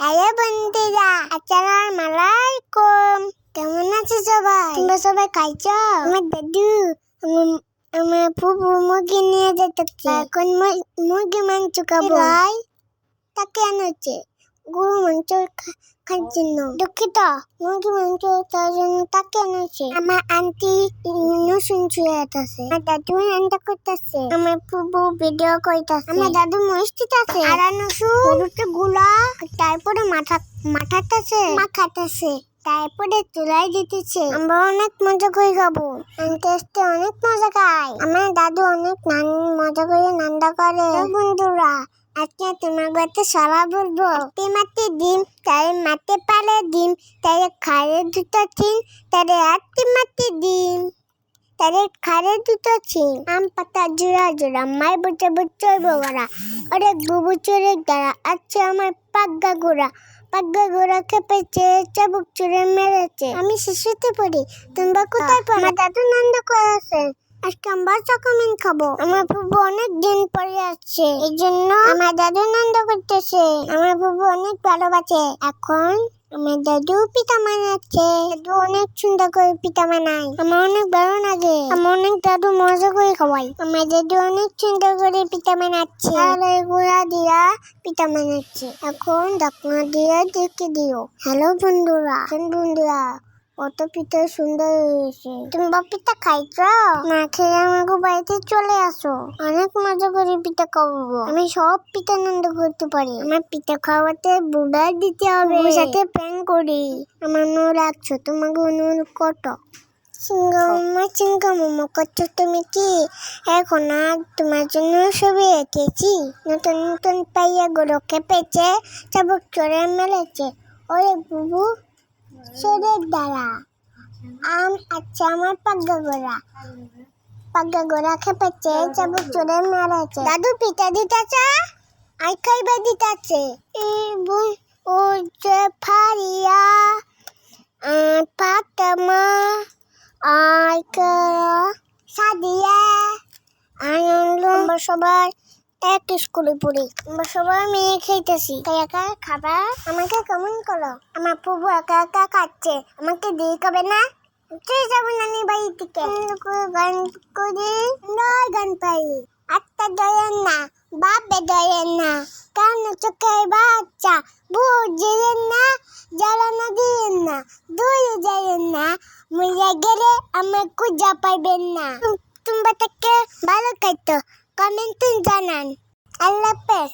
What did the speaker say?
Hello বন্ধুরা আসসালামু আলাইকুম। কেমন আছো সবাই? তোমরা সবাই খাইছো? আমার দাদু আমার- ফুফু মুরগি নিয়ে যেতে এখন মুর- মুরগি মাংস খাব। তাকে আনছে গরু মাংস খাওয়ার জন্য দুঃখিত মুরগি মাংস তার জন্য তাকে আনছে আমার আন্টি নসুন শুয়ে আছে আমার দাদু রান্না করতেছে। আমার ফুফু ভিডিও করতেছে আমার দাদু মসজিদ আছে। আর নসু গুলা। তারপরে মাথা মাথাটাছে মাখাটাছে তারপরে চুলাই দিতেছে। আমরা অনেক মজা করে খাব। টেস্টে অনেক মজা খাই। আমার দাদু অনেক নান, মজা করে নান্দা করে। বন্ধুরা আজকে তোমার কাছে সবাই বলব। একটি মাটি ডিম, তাই মাটি পারে ডিম, তাই খারে দুটো চিন তারে একটি মাটি ডিম তারে খারে দুটো চিন আম পাতা জোড়া জোড়া, মাই বুঝে বুঝে বগরা, ওরে গুবু চুরে গাড়া আছে আমার পাগ্গা গোড়া পাগ্গা গোড়া খেপেছে চাবুক চুরে মেরেছে। আমি শিশুতে পড়ি, তোমরা কোথায় পড়ো? দাদু নন্দ করেছে। আজকে আমরা চকমিন খাব। আমার ফুবু অনেক দিন পরে আসছে, এই জন্য আমার দাদু নন্দ করতেছে। আমার ফুবু অনেক ভালোবাসে। এখন আমার দাদু পিঠা বানাচ্ছে। দাদু অনেক সুন্দর করে পিঠা বানায়। আমার অনেক ভালো লাগে। আমার অনেক দাদু মজা করে খাওয়াই আমার দাদু অনেক সুন্দর করে পিঠা বানাচ্ছে। আর গুঁড়া দিয়া পিঠা বানাচ্ছে। এখন ডাকনা দিয়ে দেখে দিও। হ্যালো বন্ধুরা। বন্ধুরা। কত পিঠা সুন্দর হয়েছে। তুমি বা পিঠা খাইছো? না খেয়ে আমাকে বাড়িতে চলে আসো। অনেক মজা করে পিঠা খাওয়াবো আমি সব পিঠা আনন্দ করতে পারি। আমার পিঠা খাওয়াতে বুড়া দিতে হবে। সাথে প্যান করি। আমার নো রাখছো তোমাকে অনুরোধ কত সিঙ্গামা সিঙ্গামা করছ তুমি কি? এখন আর তোমার জন্য ছবি এঁকেছি। নতুন নতুন পাইয়া গুলো খেপেছে চাবুক চড়ে মেলেছে। ওরে বুবু। সরের দ্বারা। আম আচ্ছা আমার পাগ্গা গোড়া। পাগ্গা গোড়া খেপেছে চাবুক চড়ে মেরেছে দাদু পিঠা দিতেছে? আই খাইবে দিতেছে। এই বই ও যে ফারিয়া পাতমা আর সাদিয়া। আনন্দ সবাই এক স্কুলে পড়ি। সবাই মেয়ে খেতেছি তাই একা খাবা? আমাকে কেমন করো। আমার প্রভু একা একা খাচ্ছে আমাকে দিয়ে খাবে না? তুই যাব নানি বাড়ি থেকে গান করে। নয় গান পাই আত্মা দয়েন না, বাপে দয়েন না। কান চোখে বাচ্চা বুঝলেন না। জ্বালানা দিলেন না দূরে যাইলেন না। মরিয়া গেলে আমার খুঁজা পাইবেন না। তোমরা থেকে ভালো খাইতো। কমেন্টে জানান। আল্লাহ হাফেজ।